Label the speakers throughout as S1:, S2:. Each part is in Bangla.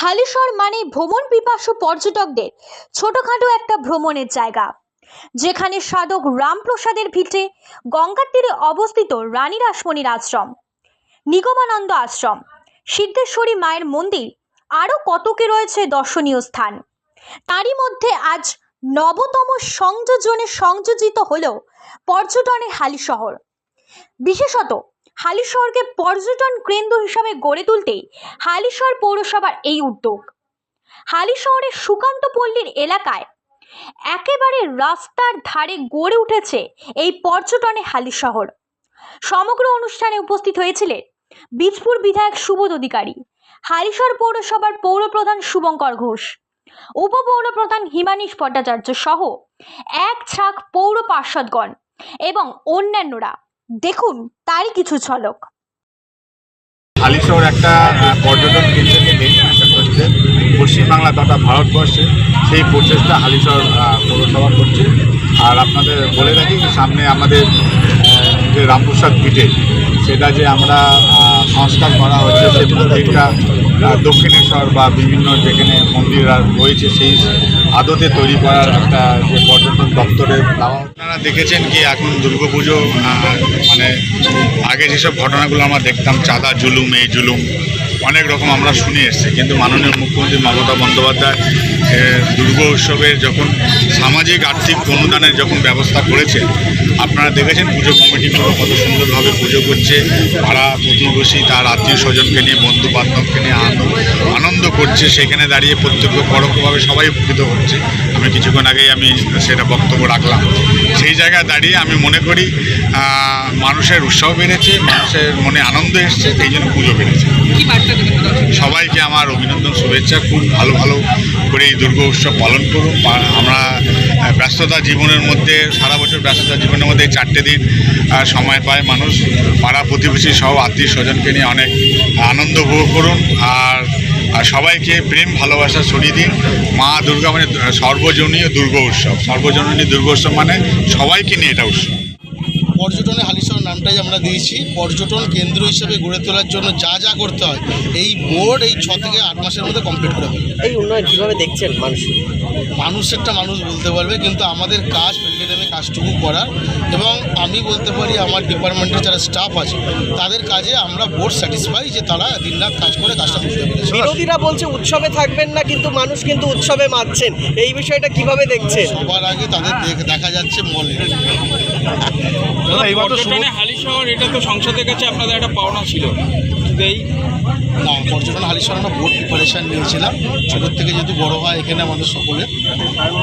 S1: হালিশহর মানে ভ্রমণ পিপাসু পর্যটকদের। ছোটখাটো একটা ভ্রমণের জায়গা। যেখানে সাধক রামপ্রসাদের ভিটে গঙ্গার তীরে অবস্থিত রানী রাসমণির আশ্রম, নিগমানন্দ আশ্রম, সিদ্ধেশ্বরী মায়ের মন্দির, আরও কতকে রয়েছে দর্শনীয় স্থান। তারই মধ্যে আজ নবতম সংযোজনে সংযোজিত হল পর্যটনের হালিশহর। বিশেষত হালিশহরকে পর্যটন কেন্দ্র হিসাবে গড়ে তুলতে হালিশহর পৌরসভার এই উদ্যোগ। হালিশহরের সুকান্ত পল্লীর এলাকায় একেবারে রাস্তার ধারে গড়ে উঠেছে এই পর্যটনে হালিশহর। সমগ্র অনুষ্ঠানে উপস্থিত হয়েছিলেন বীজপুর বিধায়ক সুবোধ অধিকারী, হালিশহর পৌরসভার পৌরপ্রধান শুভঙ্কর ঘোষ, উপপৌরপ্রধান হিমানীশ ভট্টাচার্য সহ এক ছাক পৌর পার্ষদগণ এবং অন্যান্যরা দেখুন, তারই কিছু ঝলক।
S2: হালিশহর একটা পর্যটন করছে পশ্চিমবাংলা তথা ভারতবর্ষে সেই প্রচেষ্টা হালিশহর পৌরসভা করছে। আর আপনাদের বলে রাখি সামনে আমাদের যে রামপ্রসাদ পিঠে, সেটা যে আমরা সংস্কার করা হচ্ছে সে মন্দিরটা দক্ষিণেশ্বর বা বিভিন্ন যেখানে মন্দির রয়েছে সেই আদতে তৈরি করার একটা যে পর্যটন দপ্তরের আপনারা দেখেছেন কি এখন দুর্গাপুজো মানে আগে যেসব ঘটনাগুলো আমরা দেখতাম, চাঁদা জুলুম, এই জুলুম, অনেক রকম আমরা শুনে এসেছি। কিন্তু মাননীয় মুখ্যমন্ত্রী মমতা বন্দ্যোপাধ্যায় দুর্গা উৎসবের যখন সামাজিক, আর্থিক অনুদানের যখন ব্যবস্থা করেছে আপনারা দেখেছেন পুজো কমিটিগুলো কত সুন্দরভাবে পুজো করছে। পাড়া প্রতিবেশী তার আত্মীয় স্বজনকে নিয়ে বন্ধু বান্ধবকে নিয়ে আনন্দ আনন্দ করছে। সেখানে দাঁড়িয়ে প্রত্যক্ষ পরোক্ষভাবে সবাই উপকৃত হচ্ছে। আমি কিছুক্ষণ আগেই আমি সেটা বক্তব্য রাখলাম। সেই জায়গায় দাঁড়িয়ে আমি মনে করি মানুষের উৎসাহ বেড়েছে মানুষের মনে আনন্দ এসছে এই জন্য পুজো বেড়েছে? সবাইকে আমার অভিনন্দন শুভেচ্ছা। খুব ভালো ভালো করে এই দুর্গা উৎসব পালন করুন। আমরা ব্যস্ততা জীবনের মধ্যে সারা বছর ব্যস্ততা জীবনের এই চারটে দিন সময় পায় মানুষ। পাড়া প্রতিবেশী সহ আত্মীয় স্বজনকে নিয়ে অনেক আনন্দ উপভোগ করুন। আর সবাইকে প্রেম, ভালোবাসা ছড়িয়ে দিন। মা দুর্গা মানে সর্বজনীয় দুর্গা উৎসব। সর্বজনীয় দুর্গা উৎসব মানে সবাইকে নিয়ে এটা উৎসব।
S3: পর্যটনে হালিশহর নামটাই আমরা দিয়েছি। পর্যটন কেন্দ্র হিসেবে গড়ে তোলার জন্য যা যা করতে হয় এই বোর্ড এই ছ থেকে আট মাসের মধ্যে কমপ্লিট করে ফেলবে।
S4: এই উন্নয়ন কীভাবে দেখছেন মানুষ?
S3: মানুষেরটা মানুষ বলতে পারবে কিন্তু আমাদের কাজ ফিল্ডে নেমে কাজটুকু করার। এবং আমি বলতে পারি আমার ডিপার্টমেন্টের যারা স্টাফ আছে তাদের কাজে আমরা বোর্ড স্যাটিসফাই যে তারা দিন রাত কাজ করে কাজটা করতে পেরেছে।
S4: বিরোধীরা বলছে উৎসবে থাকবেন না কিন্তু মানুষ কিন্তু উৎসবে মারছেন। এই বিষয়টা কীভাবে দেখছেন?
S3: সবার আগে তাদের দেখ- দেখা যাচ্ছে মলে
S5: পর্যটনে হালিশহর এটা তো সংসদের কাছে আপনাদের একটা পাওনা ছিল। কিন্তু এই
S3: না পর্যটন হালিশহর আমরা বোর্ড প্রিপারেশান নিয়েছিলাম। ছোটোর থেকে যেহেতু বড় হয় এখানে আমাদের সকলে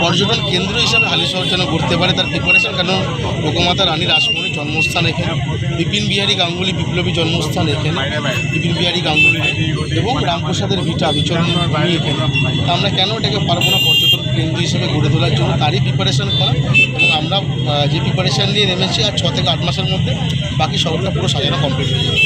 S3: পর্যটন কেন্দ্র হিসাবে হালিশহর যেন করতে পারে তার প্রিপারেশান কেন? লোকমাতা রানী রাসমণির জন্মস্থান এখানে বিপিন বিহারী গাঙ্গুলি বিপ্লবী জন্মস্থান এখানে বিপিন বিহারী গাঙ্গুলি এবং রামপ্রসাদের ভিটা বিচরণ এখানে। তা আমরা কেন এটাকে পারব না পর্যটন কেন্দ্র হিসেবে গড়ে তোলার জন্য? তারই প্রিপারেশান করা। আমরা যে প্রিপারেশান নিয়ে নেমেছি আর ছ থেকে আট মাসের মধ্যে বাকি সবটা পুরো সাজানো কমপ্লিট হয়ে যাবে।